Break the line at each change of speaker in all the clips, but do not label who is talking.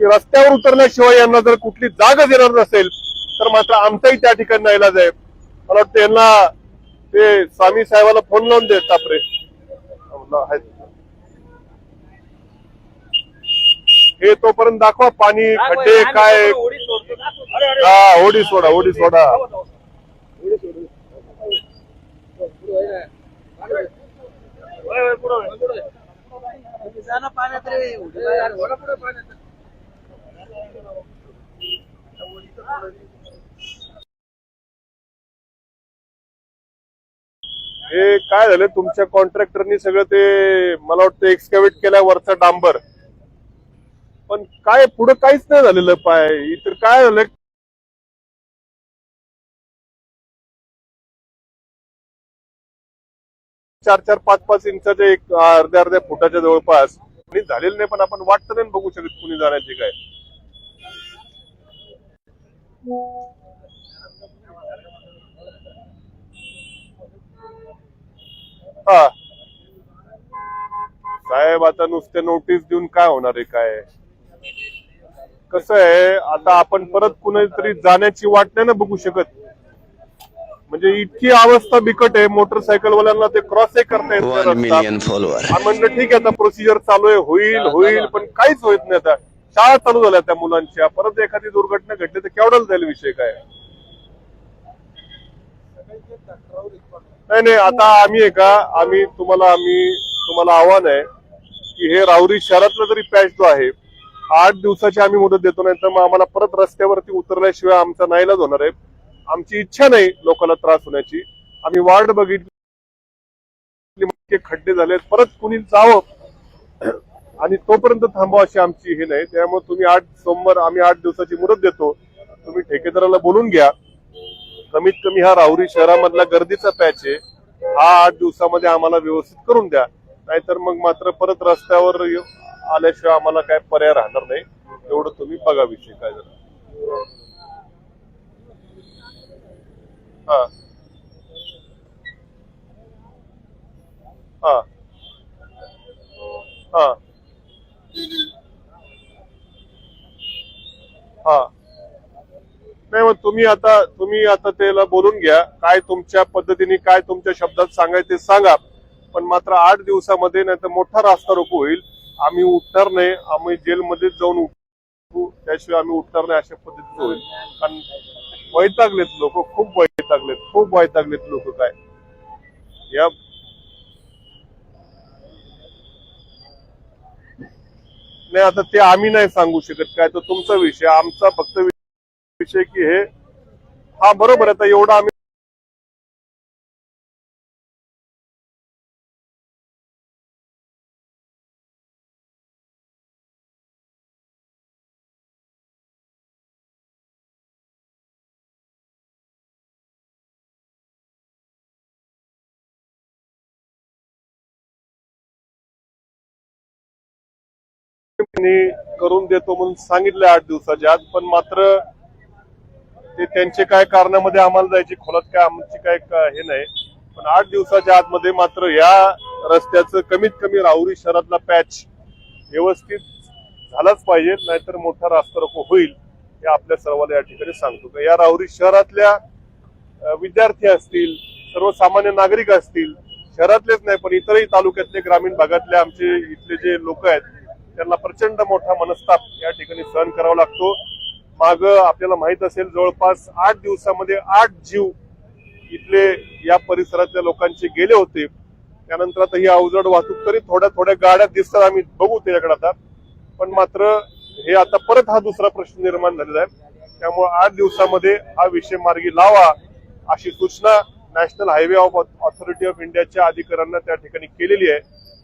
की रस्त्यावर उतरल्याशिवाय यांना जर कुठली जागच येणार नसेल तर मात्र आमचाही त्या ठिकाणी नाईलाज आहे मला वाटतं यांना ते स्वामी साहेबाला फोन लावून देत तापरे. हे तोपर्यंत दाखवा पाणी खड्डे काय? हा ओढी सोडा ओढी सोडा. हे काय झालं? तुमच्या कॉन्ट्रॅक्टरनी सगळं ते मला वाटतं एक्सकॅव्हेट केल्या वरचा डांबर. पण काय पुढं काहीच नाही झालेलं पाय. इतर काय झालं? चार चार पाच पाच इंचाच्या एक अर्ध्या अर्ध्या फुटाच्या जवळपास. कुणी झालेलं नाही पण आपण वाटतं नाही बघू शकत कुणी जाण्याची काय. हा. साहेब आता नुसते नोटीस देऊन काय होणार आहे काय? कसं आहे आता आपण परत कुणीतरी जाण्याची वाट नाही ना बघू शकत. म्हणजे इतकी अवस्था बिकट आहे मोटरसायकल वाल्यांना ते क्रॉसही करता येत नाही
वन
रस्ता.
मिलियन फॉलोअर
आम्ही म्हणलं ठीक आहे आता प्रोसिजर चालू आहे होईल होईल पण काहीच होत नाही आता. शाळा चालू झाल्या त्या मुलांच्या. परत एखादी दुर्घटना घडली तर केवढाच जाईल विषय काय? नाही नाही आता आम्ही आहे का आम्ही तुम्हाला आम्ही तुम्हाला आव्हान आहे की हे राहुरी शहरातला जरी पॅच जो आहे आठ दिवसाची आम्ही मुदत देतो नाही तर मग आम्हाला परत रस्त्यावरती उतरल्याशिवाय आमचा नाईलाज होणार आहे. आमची इच्छा नाही लोकांना त्रास होण्याची. आम्ही वार्ड बघितली खड्डे झाले परत कुणी जावं आणि तोपर्यंत थांबवा अशी आमची हे नाही. त्यामुळे तुम्ही आठ सोमवार आम्ही आठ दिवसाची मुदत देतो. तुम्ही ठेकेदाराला बोलून घ्या. कमीत कमी हा राहुरी शहरामधला गर्दीचा पॅच आहे. हा आठ दिवसामध्ये आम्हाला व्यवस्थित करून द्या. नाहीतर मग मात्र परत रस्त्यावर आल्याशिवाय आम्हाला काय पर्याय राहणार नाही. एवढं तुम्ही बघा विषय काय जरा हा हा हा. नाही मग तुम्ही आता तुम्ही आता त्याला बोलून घ्या काय तुमच्या पद्धतीने काय तुमच्या शब्दात सांगायचे सांगा. पण मात्र आठ दिवसामध्ये नाही तर मोठा रास्ता रोको होईल. आम्ही उठणार नाही आम्ही जेलमध्येच जाऊन उठू त्याशिवाय आम्ही उठणार नाही अशा पद्धतीचं होईल. कारण वैतागलेत लोक खूप वैतागलेत खूप वैतागलेत लोक काय. या नाही आता ते आम्ही नाही सांगू शकत काय तर तुमचा विषय आमचा फक्त विषय की हे हा बरोबर आहे आता एवढा आम्ही करून देतो म्हणून सांगितलं आठ दिवसाच्या आत पण मात्र ते त्यांचे काय कारणामध्ये आम्हाला जायची खोलात काय आमची काय हे नाही. पण आठ दिवसाच्या आतमध्ये मात्र या रस्त्याचं कमीत कमी राहुरी शहरातला पॅच व्यवस्थित झालाच पाहिजे नाहीतर मोठा रास्ता रोको होईल हे आपल्या सर्वांना या ठिकाणी सांगतो. का या राहुरी शहरातल्या विद्यार्थी असतील सर्वसामान्य नागरिक असतील शहरातलेच नाही पण इतरही तालुक्यातले ग्रामीण भागातले आमचे इथले जे लोक आहेत त्यांना प्रचंड मोठा मनस्ताप या ठिकाणी सहन करावा लागतो. माग आपल्याला माहीत असेल जवळपास आठ दिवसामध्ये आठ जीव इथले या परिसरातल्या लोकांचे गेले होते. त्यानंतर आता ही अवजड वाहतूक तरी थोड्या थोड्या गाड्या दिसतात आम्ही बघू त्याच्याकडे आता. पण मात्र हे आता परत हा दुसरा प्रश्न निर्माण झालेला आहे. त्यामुळे आठ दिवसामध्ये हा विषय मार्गी लावा अशी सूचना national highway of authority of इंडियाच्या अधिकाऱ्यांना त्या ठिकाणी केलेली आहे.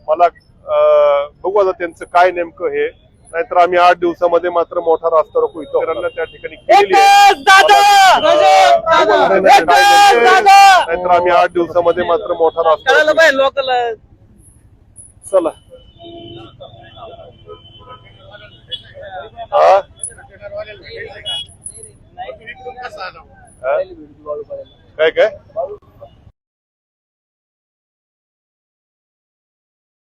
मला बघू आता त्यांचं काय नेमकं हे. नाहीतर आम्ही आठ दिवसामध्ये मात्र मोठा रास्ता रोको इतरांना त्या ठिकाणी केलेली आहे. नाहीतर आम्ही आठ दिवसामध्ये मात्र मोठा रास्ता
लोकल.
चला. हा? हा? काय काय?